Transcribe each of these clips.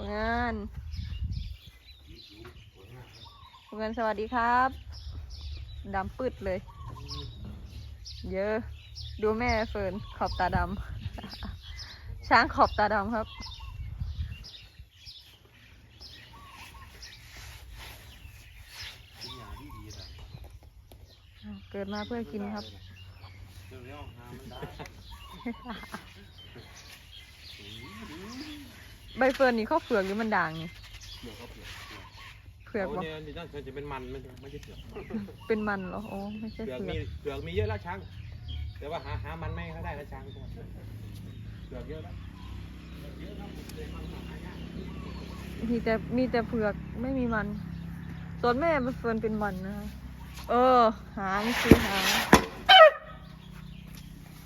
ผลงานผลงานสวัสดีครับดำปืดเลย เยอะ ดูแม่เฟิร์นขอบตาดำช้างขอบตาดำครับเกิดมาเพื่อกินครับ ใบเฟิร์นนี่ข้าวเปลือกหรือมันด่างนี่เผือกโอ้บอกเนี่ยนี่น่าจะเป็นมันไม่ใช่ไม่ใช่เผือกเป็นมันเหรอโอ้ไม่ใช่เผือกเผือมีกเผือกมีเยอะแล้วช้างแต่ว่าหาหามันไม่ค่อยได้แล้วช้างตัวเผือกเยอะแล้วมีแต่มีแต่เผือกไม่มีมันส่วนแม่ใบเฟิร์นเป็นมันนะคะเออ หางคือหาง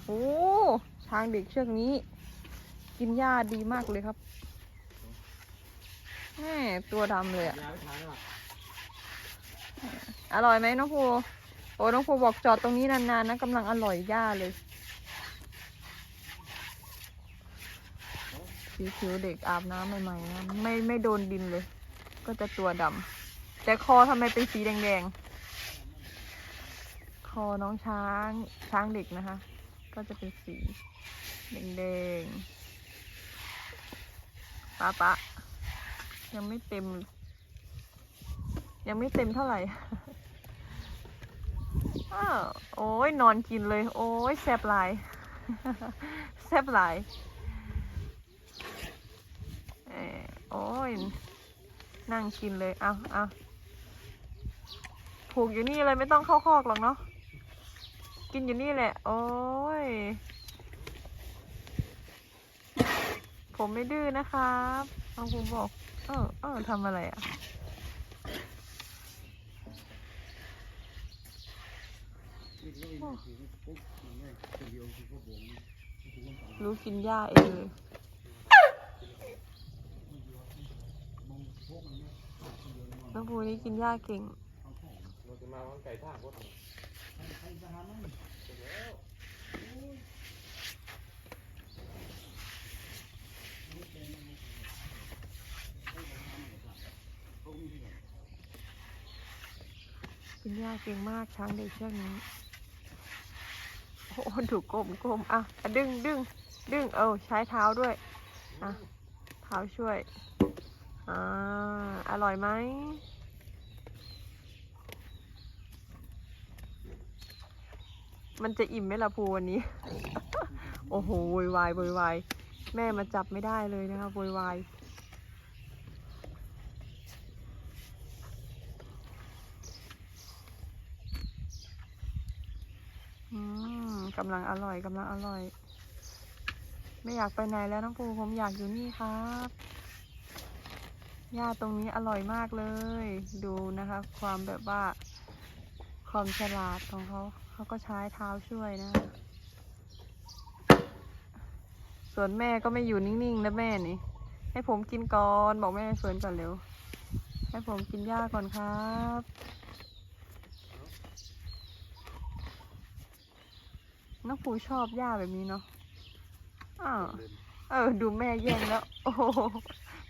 โอ้ช้างเด็กเชือกนี้ กินหญ้าดีมากเลยครับ แม่ตัวดำเลยอะยาไม่ทานหรอกอร่อยไหมน้องภูโอ้น้องภูบอกจอดตรงนี้นานๆนะกำลังอร่อยย่าเลยสีผิวเด็กอาบน้ำใหม่ๆนะไม่ไม่โดนดินเลย ก็จะตัวดำแต่คอทำไมเป็นสีแดงๆ คอน้องช้างช้างเด็กนะคะ ก็จะเป็นสีแดงๆปะปะ ยังไม่เต็ม ยังไม่เต็มเท่าไหร่อ้าวโอ้ยนอนกินเลย โอ้ยแซบหลายแซบหลายเออโอ้ยนั่งกินเลย เอาเอาผูกอยู่นี่เลยไม่ต้องเข้าคอกหรอกเนาะ กินอยู่นี่แหละ โอ้ย ผมไม่ดื้อนะครับน้องภูมิบอก ออเออทำอะไรอะ รู้กินหญ้าเองเลยน้องภูนี่กินหญ้าเก่งเราจะมาวันไก่ท่าก็ กินหญ้าเก่งมากช้างเด็กเชือกนี้ โอ้โหถูกกลมกลมอะ ดึงดึงดึง เออใช้เท้าด้วย อะ เท้าช่วย อ่า อร่อยไหมมันจะอิ่มไหมล่ะภูวันนี้ โอ้โหโวยวายโวยวาย แม่มาจับไม่ได้เลยนะคะโวยวาย อืม กำลังอร่อยกำลังอร่อย ไม่อยากไปไหนแล้วน้องภูผมอยากอยู่นี่ครับหญ้าตรงนี้อร่อยมากเลย ดูนะคะ ความแบบว่าความฉลาดของเขาเขาก็ใช้เท้าช่วยนะส่วนแม่ก็ไม่อยู่นิ่งๆนะแม่นี่ ให้ผมกินก่อน บอกแม่เฟิร์นก่อนเร็ว ให้ผมกินหญ้าก่อนครับ น้องปูชอบหญ้าแบบนี้เนาะอ้าวเออ ดูแม่แย่งแล้ว โอ้โห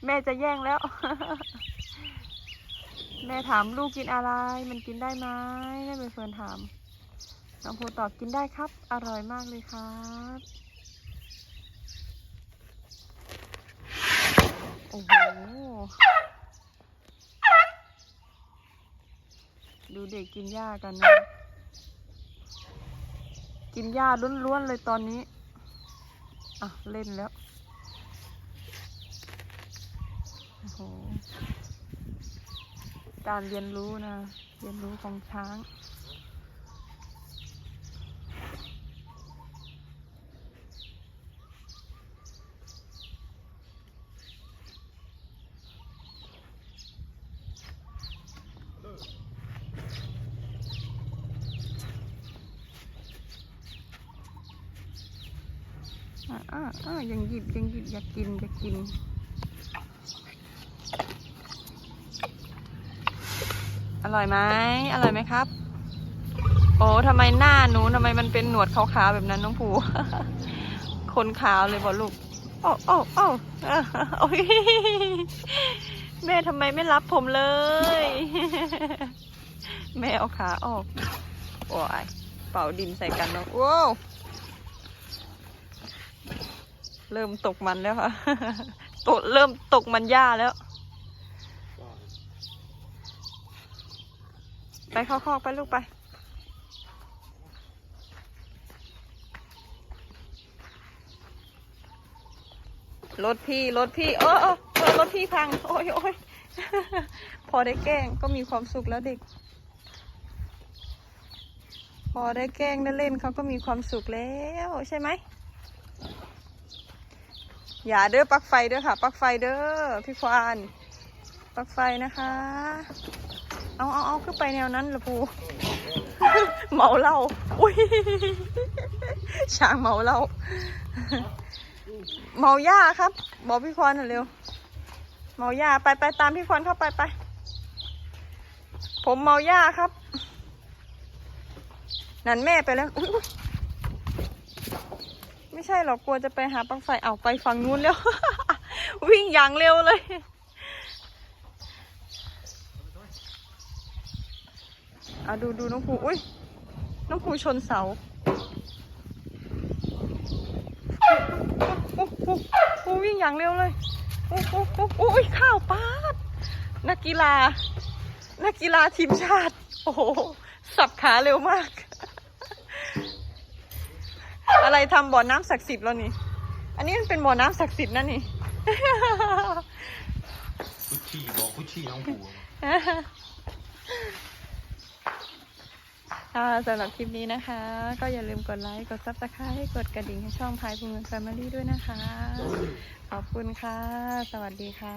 แม่จะแย่งแล้ว แม่ถามลูกกินอะไร มันกินได้ไหมแม่เป็นเฟิร์นถามน้องภูตอบกินได้ครับ อร่อยมากเลยครับโอ้โหดูเด็กกินหญ้ากันนะ กินหญ้าล้วนๆเลยตอนนี้ อะ เล่นแล้ว โอ้โห การเรียนรู้นะ เรียนรู้ของช้าง อ่าอ่ายังหยิบยังหยิบอยากกินอยากกิน อร่อยไหมอร่อยไหมครับ โอ้ทำไมหน้าหนูทำไมมันเป็นหนวดขาวๆแบบนั้นน้องผูคนขาวเลยบอลูกโอ้โอ้โอ้โอ้ยแม่ทำไมไม่รับผมเลย แม่เอาขาออก โอ้ยเป่าดินใส่กันแล้วว้าว เริ่มตกมันแล้วค่ะตกเริ่มตกมันหญ้าแล้ว ไปเข้าคอกไปลูกไป รถพี่รถพี่เออเออรถพี่พัง โอ้ยโอ้ยพอได้แกล้งก็มีความสุขแล้วเด็ก พอได้แกล้งได้เล่นเขาก็มีความสุขแล้วใช่ไหม อย่าเด้อปลั๊กไฟเด้อค่ะปลั๊กไฟเด้อพี่ควานปลั๊กไฟนะคะ เอาเอาเอาขึ้นไปแนวนั้นเหรอปูเมาเหล้าอุ้ยช้างเมาเหล้าเมาหญ้าครับ บอกพี่ควานหน่อยเร็ว เมาหญ้าไปไปตามพี่ควานเข้าไปไปผมเมาหญ้าครับ นั่นแม่ไปแล้วอุ๊ยอุ๊ย ไม่ใช่หรอกกลัวจะไปหาปลั๊กไฟเอาไปฝั่งนู้นแล้ว วิ่งอย่างเร็วเลย เอาดูดูน้องภูอุ้ยน้องภูชนเสาโอ้โหโอ้วิ่งอย่างเร็วเลย โอ้โหโอ้โหโอ้ยข้าวปาด นักกีฬา นักกีฬาทีมชาติ โอ้โห สับขาเร็วมาก อะไรทำบ่อน้ำศักดิ์สิทธิ์แล้วนี่ อันนี้มันเป็นบ่อน้ำศักดิ์สิทธิ์นะนี่คุชี่บอกุชี่น้องปู่ค่ะสำหรับคลิปนี้นะคะ ก็อย่าลืมกดไลค์ กดซับสไครต์กดกระดิ่งให้ช่องพายภูมิแฟมิลี่ด้วยนะคะ ขอบคุณค่ะ สวัสดีค่ะ